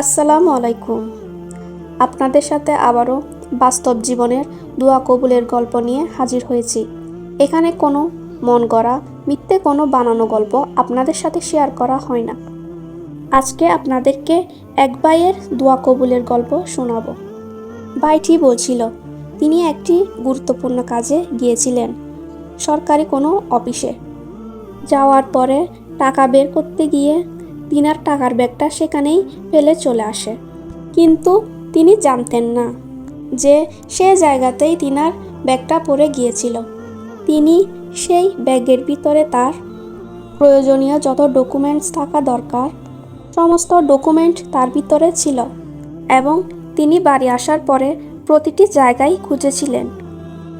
আসসালামু আলাইকুম। আপনাদের সাথে আবারও বাস্তব জীবনের দোয়া কবুলের গল্প নিয়ে হাজির হয়েছি। এখানে কোনো মন গড়া, মিথ্যে কোনো বানানো গল্প আপনাদের সাথে শেয়ার করা হয় না। আজকে আপনাদেরকে এক ভাইয়ের দোয়া কবুলের গল্প শোনাবো। ভাইটি বলছিল, তিনি একটি গুরুত্বপূর্ণ কাজে গিয়েছিলেন সরকারি কোনো অফিসে। যাওয়ার পরে টাকা বের করতে গিয়ে তিনার টাকার ব্যাগটা সেখানেই ফেলে চলে আসে। কিন্তু তিনি জানতেন না যে সে জায়গাতেই তিনার ব্যাগটা পড়ে গিয়েছিল। তিনি সেই ব্যাগের ভিতরে তার প্রয়োজনীয় যত ডকুমেন্টস থাকা দরকার, সমস্ত ডকুমেন্ট তার ভিতরে ছিল এবং তিনি বাড়ি আসার পরে প্রতিটি জায়গায় খুঁজেছিলেন।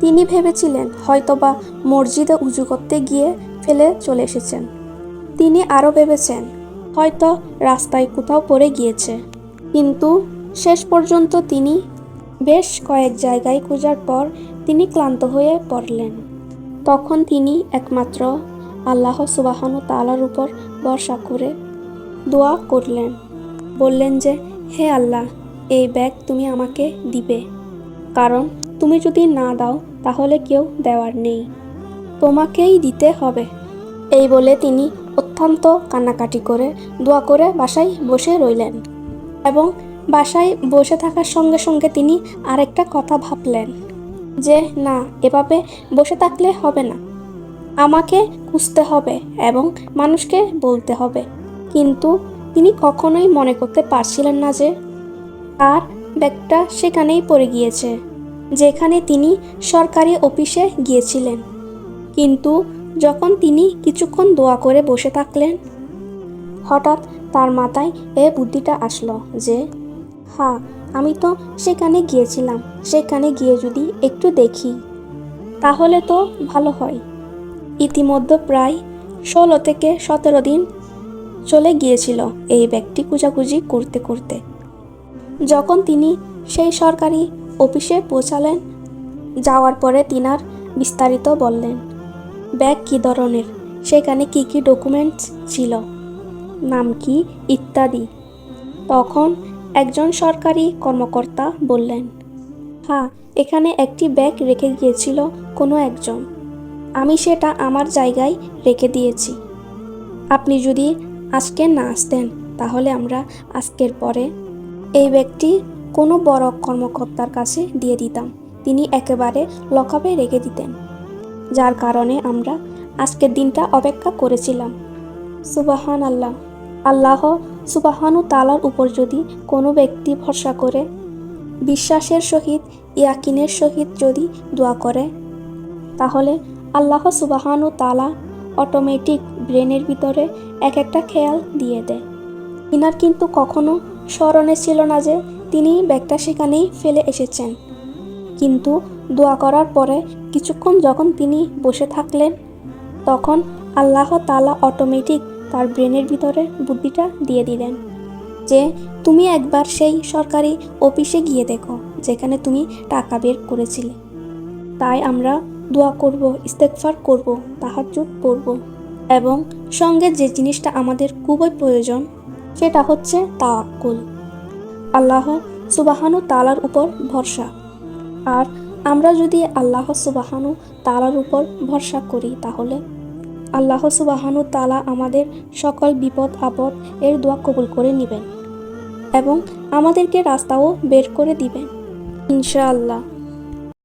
তিনি ভেবেছিলেন হয়তোবা মসজিদে উজু করতে গিয়ে ফেলে চলে এসেছেন। তিনি আরও ভেবেছেন হয়তো রাস্তায় কোথাও পড়ে গিয়েছে। কিন্তু শেষ পর্যন্ত তিনি বেশ কয়েক জায়গায় খোঁজার পর তিনি ক্লান্ত হয়ে পড়লেন। তখন তিনি একমাত্র আল্লাহ সুবাহানু তালার উপর ভরসা করে দোয়া করলেন, বললেন যে, হে আল্লাহ, এই ব্যাগ তুমি আমাকে দিবে। কারণ তুমি যদি না দাও, তাহলে কেউ দেওয়ার নেই। তোমাকেই দিতে হবে। এই বলে তিনি অত্যন্ত কান্নাকাটি করে দোয়া করে বাসায় বসে রইলেন এবং বাসায় বসে থাকার সঙ্গে সঙ্গে তিনি আরেকটা কথা ভাবলেন যে, না, এভাবে বসে থাকলে হবে না। আমাকে খুঁজতে হবে এবং মানুষকে বলতে হবে। কিন্তু তিনি কখনোই মনে করতে পারছিলেন না যে, তার ব্যাগটা সেখানেই পড়ে গিয়েছে, যেখানে তিনি সরকারি অফিসে গিয়েছিলেন। কিন্তু যখন তিনি কিছুক্ষণ দোয়া করে বসে থাকলেন, হঠাৎ তার মাথায় এ বুদ্ধিটা আসলো যে হ্যাঁ আমি তো সেখানে গিয়েছিলাম, সেখানে গিয়ে যদি একটু দেখি, তাহলে তো ভালো হয়। ইতিমধ্যে প্রায় ষোলো থেকে সতেরো দিন চলে গিয়েছিল এই ব্যক্তি খুঁজাখুঁজি করতে করতে। যখন তিনি সেই সরকারি অফিসে পৌঁছালেন, যাওয়ার পরে তিনার বিস্তারিত বললেন ব্যাগ কী ধরনের? সেখানে কি কি ডকুমেন্টস ছিল? নাম কি? ইত্যাদি। তখন একজন সরকারি কর্মকর্তা বললেন হ্যাঁ এখানে একটি ব্যাগ রেখে গিয়েছিল কোনো একজন। আমি সেটা আমার জায়গায় রেখে দিয়েছি। আপনি যদি আজকে না আসতেন, তাহলে আমরা আজকের পরে এই ব্যাগটি কোনো বড় কর্মকর্তার কাছে দিয়ে দিতাম। তিনি একেবারে লকাপে রেখে দিতেন। যার কারণে আমরা আজকের দিনটা অপেক্ষা করেছিলাম। সুবাহান আল্লাহ আল্লাহ সুবাহানু তালার উপর যদি কোনো ব্যক্তি ভরসা করে, বিশ্বাসের সহিত, ইয়াকিনের সহিত যদি দোয়া করে, তাহলে আল্লাহ সুবাহানু তালা অটোমেটিক ব্রেনের ভিতরে এক একটা খেয়াল দিয়ে দেয়। ইনার কিন্তু কখনো স্মরণে ছিল না যে তিনি ব্যাগটা সেখানেই ফেলে এসেছেন। কিন্তু দোয়া করার পরে কিছুক্ষণ যখন তিনি বসে থাকলেন, তখন আল্লাহ তালা অটোমেটিক তার ব্রেনের ভিতরে বুদ্ধিটা দিয়ে দিলেন যে, তুমি একবার সেই সরকারি অফিসে গিয়ে দেখো, যেখানে তুমি টাকা বের করেছিলে। তাই আমরা দোয়া করব ইস্তেকফার করব, তাহাজ্জুদ পড়ব এবং সঙ্গে যে জিনিসটা আমাদের খুবই প্রয়োজন, সেটা হচ্ছে তাওয়াক্কুল। আল্লাহ সুবাহানু তালার উপর ভরসা। আর আমরা যদি আল্লাহ সুবাহানু তালার উপর ভরসা করি তাহলে? আল্লাহ সুবাহানু তালা আমাদের সকল বিপদ, আপদ এর দোয়া কবুল করে নেবেন এবং আমাদেরকে রাস্তাও বের করে দিবেন। ইনশাআল্লাহ।